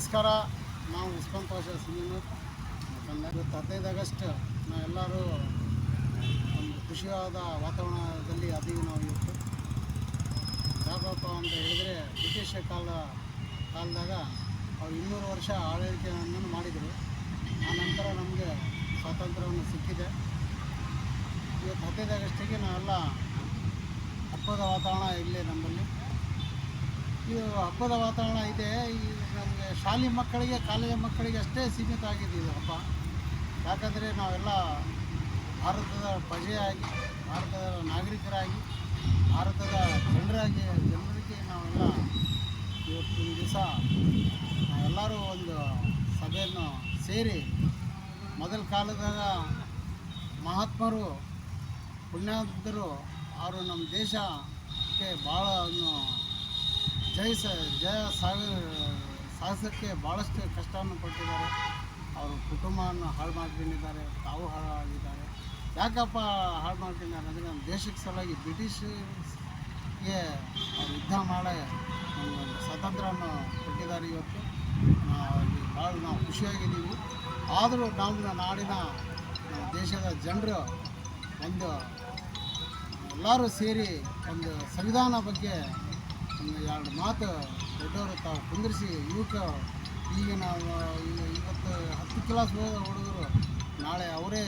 ನಮಸ್ಕಾರ. ನಾವು ಉಸ್ಮಾನ್ ಪಾಷಾ ಸಿನಿಮ. ಇವತ್ತು ಹದಿನೈದು ಆಗಸ್ಟ್ ನಾವೆಲ್ಲರೂ ಒಂದು ಖುಷಿಯಾದ ವಾತಾವರಣದಲ್ಲಿ ಅದೀವಿ ನಾವು ಇವತ್ತು. ಯಾಕಪ್ಪ ಅಂತ ಹೇಳಿದರೆ ಬ್ರಿಟಿಷ್ ಕಾಲ ಕಾಲದಾಗ ಅವ್ರು ಇನ್ನೂರು ವರ್ಷ ಆಡಳಿತವನ್ನು ಮಾಡಿದರು. ಆ ನಂತರ ನಮಗೆ ಸ್ವಾತಂತ್ರ್ಯವನ್ನು ಸಿಕ್ಕಿದೆ. ಇವತ್ತು ಹದಿನೈದು ಆಗಸ್ಟಿಗೆ ನಾವೆಲ್ಲ ಹಬ್ಬದ ವಾತಾವರಣ ಇಲ್ಲೇ ನಮ್ಮಲ್ಲಿ. ಇದು ಹಬ್ಬದ ವಾತಾವರಣ ಇದೆ. ಈ ನಮಗೆ ಶಾಲೆ ಮಕ್ಕಳಿಗೆ, ಕಾಲೇಜ್ ಮಕ್ಕಳಿಗೆ ಅಷ್ಟೇ ಸೀಮಿತ ಆಗಿದೆ ಇದು ಹಬ್ಬ. ಯಾಕಂದರೆ ನಾವೆಲ್ಲ ಭಾರತದ ಪ್ರಜೆಯಾಗಿ, ಭಾರತದ ನಾಗರಿಕರಾಗಿ, ಭಾರತದ ಜನರಾಗಿ ಜನರಿಗೆ ನಾವೆಲ್ಲ ಇವತ್ತಿನ ದಿವಸ ನಾವೆಲ್ಲರೂ ಒಂದು ಸಭೆಯನ್ನು ಸೇರಿ ಮೊದಲ ಕಾಲದಾಗ ಮಹಾತ್ಮರು, ಪುಣ್ಯಾತ್ಮರು, ಅವರು ನಮ್ಮ ದೇಶಕ್ಕೆ ಭಾಳ ಜಯ ಸ, ಜಯ ಸಾಗ ಸಾಗಿಸೋಕ್ಕೆ ಭಾಳಷ್ಟು ಕಷ್ಟವನ್ನು ಕೊಟ್ಟಿದ್ದಾರೆ. ಅವರು ಕುಟುಂಬವನ್ನು ಹಾಳು ಮಾಡ್ಕೊಂಡಿದ್ದಾರೆ, ತಾವು ಹಾಳಾಗಿದ್ದಾರೆ. ಯಾಕಪ್ಪ ಹಾಳು ಮಾಡ್ಕೊಂಡಿದ್ದಾರೆ ಅಂದರೆ ನಮ್ಮ ದೇಶಕ್ಕೆ ಸಲುವಾಗಿ ಬ್ರಿಟಿಷ್ಗೆ ಯುದ್ಧ ಮಾಡಿ ಸ್ವಾತಂತ್ರ್ಯವನ್ನು ಕೊಟ್ಟಿದ್ದಾರೆ ಇವತ್ತು. ಭಾಳ ನಾವು ಖುಷಿಯಾಗಿದ್ದೀವಿ. ಆದರೂ ನಮ್ಮ ನಾಡಿನ ದೇಶದ ಜನರು ಒಂದು ಎಲ್ಲರೂ ಸೇರಿ ಒಂದು ಸಂವಿಧಾನ ಬಗ್ಗೆ ಎರಡು ಮಾತು ದೊಡ್ಡವರು ತಾವು ಕುಂದಿರಿಸಿ, ಯುವಕ ಈಗ ನಾವು ಇವತ್ತು ಹತ್ತು ಕ್ಲಾಸ್ ಹೋದ ಹುಡುಗರು, ನಾಳೆ ಅವರೇ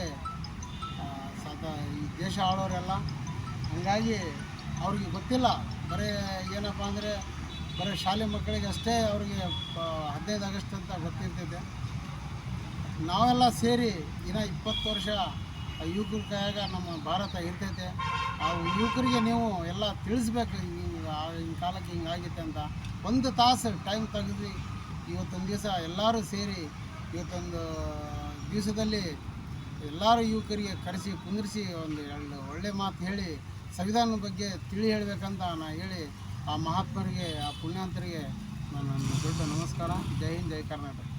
ಸಾಕ ಈ ದೇಶ ಆಳೋರೆಲ್ಲ. ಹಾಗಾಗಿ ಅವ್ರಿಗೆ ಗೊತ್ತಿಲ್ಲ, ಬರೀ ಏನಪ್ಪ ಅಂದರೆ, ಬರೀ ಶಾಲೆ ಮಕ್ಕಳಿಗೆ ಅಷ್ಟೇ ಅವ್ರಿಗೆ ಹದಿನೈದು ಆಗಸ್ಟ್ ಅಂತ ಗೊತ್ತಿರ್ತೈತೆ. ನಾವೆಲ್ಲ ಸೇರಿ ಇನ್ನು ಇಪ್ಪತ್ತು ವರ್ಷ ಯುವಕರ ಕೈಯಾಗ ನಮ್ಮ ಭಾರತ ಇರ್ತೈತೆ. ಆ ಯುವಕರಿಗೆ ನೀವು ಎಲ್ಲ ತಿಳಿಸ್ಬೇಕು ಹಿಂಗೆ ಕಾಲಕ್ಕೆ ಹಿಂಗಾಗಿತ್ತೆ ಅಂತ ಒಂದು ತಾಸು ಟೈಮ್ ತೆಗೆದು ಇವತ್ತೊಂದು ದಿವಸ ಎಲ್ಲರೂ ಸೇರಿ ಇವತ್ತೊಂದು ದಿವಸದಲ್ಲಿ ಎಲ್ಲರೂ ಯುವಕರಿಗೆ ಕರೆಸಿ, ಕುಂದಿರಿಸಿ ಒಂದು ಎರಡು ಒಳ್ಳೆ ಮಾತು ಹೇಳಿ ಸಂವಿಧಾನದ ಬಗ್ಗೆ ತಿಳಿ ಹೇಳಬೇಕಂತ ನಾನು ಹೇಳಿ ಆ ಮಹಾತ್ಮರಿಗೆ, ಆ ಪುಣ್ಯಾಂತರಿಗೆ ನನ್ನ ದೊಡ್ಡ ನಮಸ್ಕಾರ. ಜೈ ಹಿಂದ್, ಜೈ ಕರ್ನಾಟಕ.